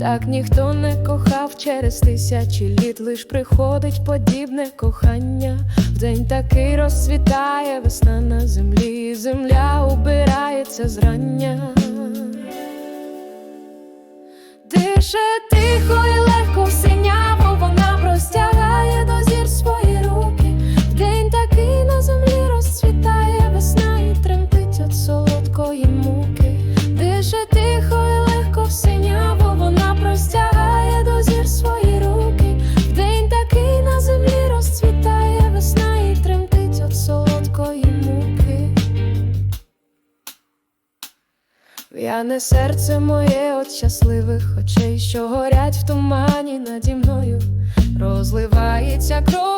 Так ніхто не кохав через тисячі літ, лиш приходить подібне кохання. Вдень такий розцвітає весна на землі, земля убирається зрання. Дише В'яне серце моє от щасливих очей, що горять в тумані наді мною, розливається кров.